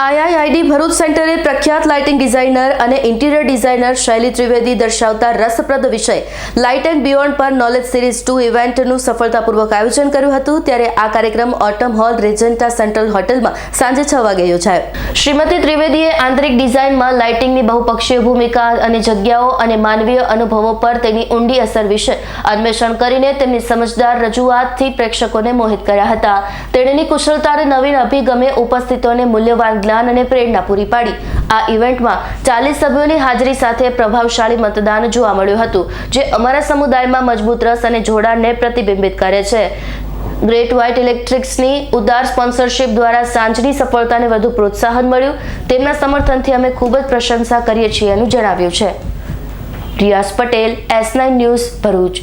આઈઆઈઆઈડી ભરૂચ સેન્ટરે પ્રખ્યાત lighting designer અને ઇન્ટિરિયર ડિઝાઇનર શૈલી ત્રિવેદી દર્શાવતા રસપ્રદ વિષય, લાઇટ એન્ડ બિયોન્ડ પર નોલેજ સિરીઝ ટુ ઇવેન્ટનું સફળતાપૂર્વક આયોજન કર્યું હતું, ત્યારે આ કાર્યક્રમ ઓટમ હોલ રેજન્ટા સેન્ટ્રલ હોટલમાં સાંજે છ વાગે યોજાયો. શ્રીમતી ત્રિવેદીએ આંતરિક ડિઝાઇનમાં લાઇટિંગની બહુપક્ષીય ભૂમિકા અને જગ્યાઓ અને માનવીય અનુભવો પર તેની ઊંડી અસર વિશે અન્વેષણ કરીને તેમની સમજદાર રજૂઆતથી પ્રેક્ષકોને મોહિત કર્યા હતા. તેણીની કુશળતા અને નવીન અભિગમે ઉપસ્થિતોને મૂલ્યવાન જ્ઞાન અને પ્રેરણા પૂરી પાડી. આ ઇવેન્ટમાં ચાલીસ સભ્યોની હાજરી સાથે પ્રભાવશાળી મતદાન જોવા મળ્યું હતું, જે અમારા સમુદાયમાં મજબૂત રસ અને જોડાણને પ્રતિબિંબિત કરે છે. ગ્રેટ વ્હાઇટ ઇલેક્ટ્રિક્સની ઉદાર સ્પોન્સરશિપ દ્વારા સાંજની સફળતાને વધુ પ્રોત્સાહન મળ્યું. તેમના સમર્થનથી અમે ખૂબ જ પ્રશંસા કરીએ છીએ એનું જણાવ્યું છે. Riyaz Patel, S nine news Bharuch.